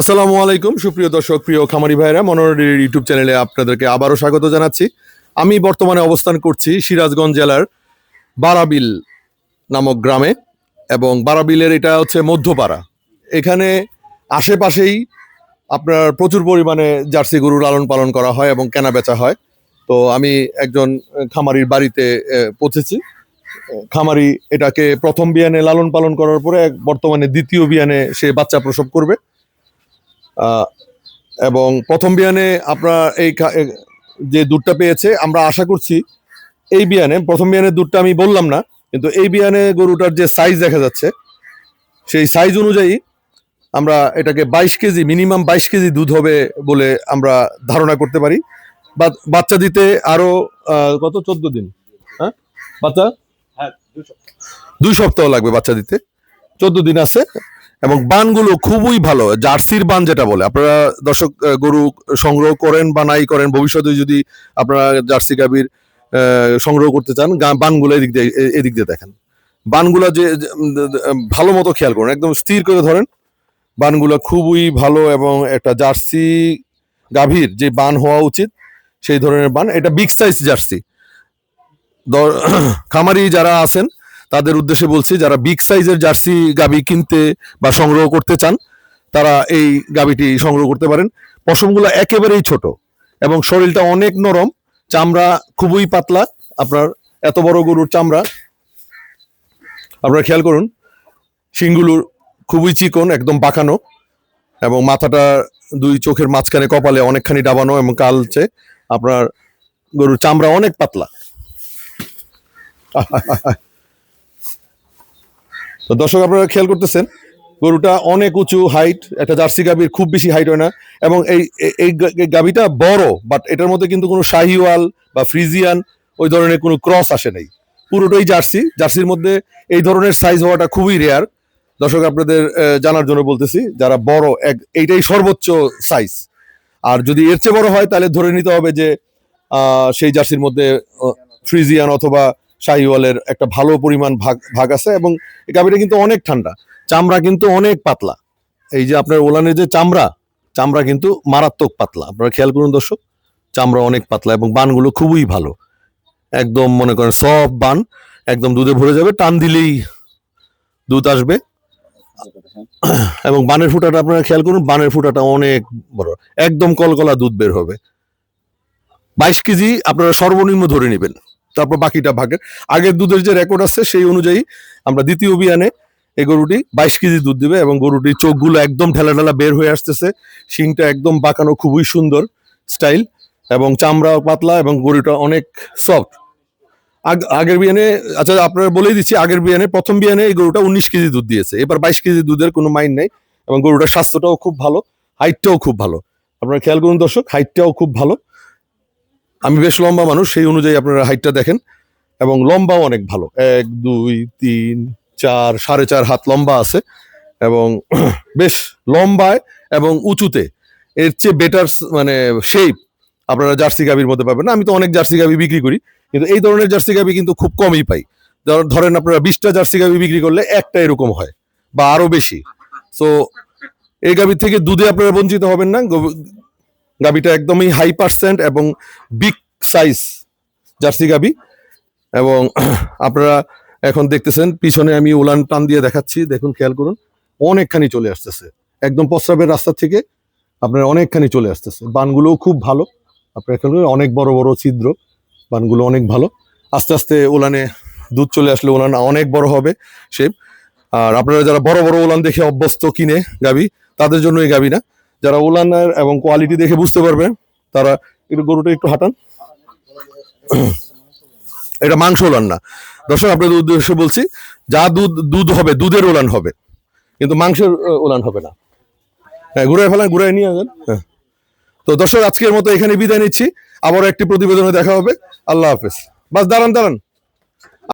আসসালামু আলাইকুম, সুপ্রিয় দর্শক, প্রিয় খামারি ভাইরা মনোরীর ইউটিউব চ্যানেলে আপনাদেরকে আবারও স্বাগত জানাচ্ছি। আমি বর্তমানে অবস্থান করছি সিরাজগঞ্জ জেলার বারাবিল নামক গ্রামে এবং বারাবিলের এটা হচ্ছে মধ্যপাড়া। এখানে আশেপাশেই আপনার প্রচুর পরিমাণে জার্সি গরু লালন পালন করা হয় এবং কেনা বেচা হয়। তো আমি একজন খামারির বাড়িতে পৌঁছেছি। খামারি এটাকে প্রথম বিয়ানে লালন পালন করার পরে বর্তমানে দ্বিতীয় বিয়ানে সে বাচ্চা প্রসব করবে। এবং প্রথম বিয়ানে আপনার এই যে দুধটা পেয়েছে আমরা আশা করছি এই বিয়ানে প্রথম বিয়ানের দুধটা আমি বললাম না কিন্তু এই বিয়ানে গরুটার যে সাইজ দেখা যাচ্ছে সেই সাইজ অনুযায়ী আমরা এটাকে বাইশ কেজি মিনিমাম বাইশ কেজি দুধ হবে বলে আমরা ধারণা করতে পারি। বাচ্চা দিতে আরও আহ, কত? চোদ্দ দিন। হ্যাঁ? বাচ্চা? দুই সপ্তাহ লাগবে বাচ্চা দিতে। চোদ্দ দিন আছে। এবং বানগুলো খুবই ভালো, জার্সির বান যেটা বলে। আপনারা দর্শক গরু সংগ্রহ করেন বা নাই করেন, ভবিষ্যতে যদি আপনারা জার্সি গাভীর সংগ্রহ করতে চান বানগুলো এদিক দিয়ে এদিক দিয়ে দেখেন। বানগুলো যে ভালো মতো খেয়াল করুন। একদম স্থির করে ধরেন। বানগুলো খুবই ভালো এবং একটা জার্সি গাভীর যে বান হওয়া উচিত, সেই ধরনের বান। এটা বিগ সাইজ জার্সি। খামারি যারা আছেন, তাদের উদ্দেশ্যে বলছি, যারা বিগ সাইজের জার্সি গাবি কিনতে বা সংগ্রহ করতে চান, তারা এই গাবিটি সংগ্রহ করতে পারেন। পশমগুলো একেবারেই ছোট এবং শরীরটা অনেক নরম, চামড়া খুবই পাতলা। আপনার এত বড় গরুর চামড়া, আপনারা খেয়াল করুন শিংগুলো খুবই চিকন, একদম বাঁকানো এবং মাথাটা দুই চোখের মাঝখানে, কপালে অনেকখানি ডাবানো এবং কালচে। আপনার গরুর চামড়া অনেক পাতলা। তো দর্শক, আপনারা খেয়াল করতেছেন, গরুটা অনেক উঁচু হাইট একটা জার্সি গাভীর খুব বেশি হাইট হয় না, এবং এই, এই- গাভীটা বড় বাট এটার মধ্যে কিন্তু কোনো শাহিওয়াল বা ফ্রিজিয়ান ওই ধরনের কোনো ক্রস আসে নাই। পুরোটাই জার্সি, জার্সির মধ্যে এই ধরনের সাইজ হওয়াটা খুবই রেয়ার দর্শক, আপনাদের জানার জন্য বলতেছি, যারা বড়, এক, এইটাই সর্বোচ্চ সাইজ আর যদি এর চেয়ে বড় হয়, তাহলে ধরে নিতে হবে যে সেই জার্সির মধ্যে ফ্রিজিয়ান অথবা শাহিওয়ালের একটা ভালো পরিমাণ ভাগ ভাগ আছে এবং এই গাভীটা কিন্তু অনেক ঠান্ডা। চামড়া কিন্তু অনেক পাতলা। এই যে আপনার ওলানের যে চামড়া চামড়া কিন্তু মারাত্মক পাতলা। আপনারা খেয়াল করুন দর্শক, চামড়া অনেক পাতলা এবং বানগুলো খুবই ভালো। একদম মনে করেন সব বান, একদম দুধে ভরে যাবে, টান দিলেই দুধ আসবে। এবং বানের ফুটাটা আপনারা খেয়াল করুন, বানের ফুটাটা অনেক বড়। একদম কলকলা দুধ বের হবে। বাইশ কেজি আপনারা সর্বনিম্ন ধরে নেবেন। তারপর বাকিটা ভাগের আগের দুধের যে রেকর্ড আছে, সেই অনুযায়ী আমরা দ্বিতীয় বিয়ানে এই গরুটি বাইশ কেজি দুধ দিবে এবং গরুটির চোখগুলো একদম ঢেলা ঢেলা বের হয়ে আসতেছে। শিংটা একদম বাঁকানো খুবই সুন্দর স্টাইল এবং চামড়া পাতলা এবং গরুটা অনেক সফট আগের বিয়ানে আচ্ছা আপনারা বলেই দিচ্ছি, আগের বিয়ানে, প্রথম বিয়ানে এই গরুটা উনিশ কেজি দুধ দিয়েছে। এবার বাইশ কেজি দুধের কোনো মাইন্ড নেই এবং গরুটার স্বাস্থ্যটাও খুব ভালো হাইটটাও খুব ভালো। আপনারা খেয়াল করুন দর্শক হাইটটাও খুব ভালো। আমি বেশ লম্বা মানুষ, সেই অনুযায়ী আপনারা হাইটটা দেখেন। এবং লম্বাও অনেক ভালো। এক, দুই, তিন, চার, সাড়ে চার হাত লম্বা আছে। এবং বেশ লম্বায় এবং উঁচুতে। এর চেয়ে বেটার মানে শেপ আপনারা জার্সি গাভির মধ্যে পাবেন না। আমি তো অনেক জার্সি গাভি বিক্রি করি। কিন্তু এই ধরনের জার্সি গাভি কিন্তু খুব কমই পাই। ধর- ধরেন আপনারা বিশটা জার্সি গাভি বিক্রি করলে একটা এরকম হয়, বা আরও বেশি। তো এই গাভির থেকে দুধে আপনারা বঞ্চিত হবেন না। গো- গাভিটা একদমই হাই পার্সেন্ট এবং বিগ সাইজ জার্সি গাবি। এবং আপনারা এখন দেখতেছেন, পিছনে আমি উলান টান দিয়ে দেখাচ্ছি। দেখুন, খেয়াল করুন, অনেকখানি চলে আসতেছে। একদম প্রস্রাবের রাস্তা থেকে আপনার অনেকখানি চলে আসতেছে। বানগুলোও খুব ভালো। আপনার এখানে অনেক বড় বড় ছিদ্র। বানগুলো অনেক ভালো। আস্তে আস্তে উলানে দুধ চলে আসলে উলান অনেক বড় হবে শেপ আর আপনারা যারা বড় বড় উলান দেখে অভ্যস্ত কিনে গাবি, তাদের জন্য এই গাবি না যারা উলানের এবং কোয়ালিটি দেখে বুঝতে পারবে, তারা একটু গরুটা একটু হাঁটান। এটা মাংস ওলান না। দর্শক, আপনাদের উদ্দেশ্যে বলছি, যা দুধ দুধ হবে, দুধের ওলান হবে, কিন্তু মাংসের ওলান হবে না। হ্যাঁ ঘুরে ফেলান ঘুরে নিয়ে যান হ্যাঁ। তো দর্শক, আজকের মতো এখানে বিদায় নিচ্ছি। আবারও একটি প্রতিবেদনে দেখা হবে। আল্লাহ হাফেজ। বাস, দাঁড়ান দাঁড়ান।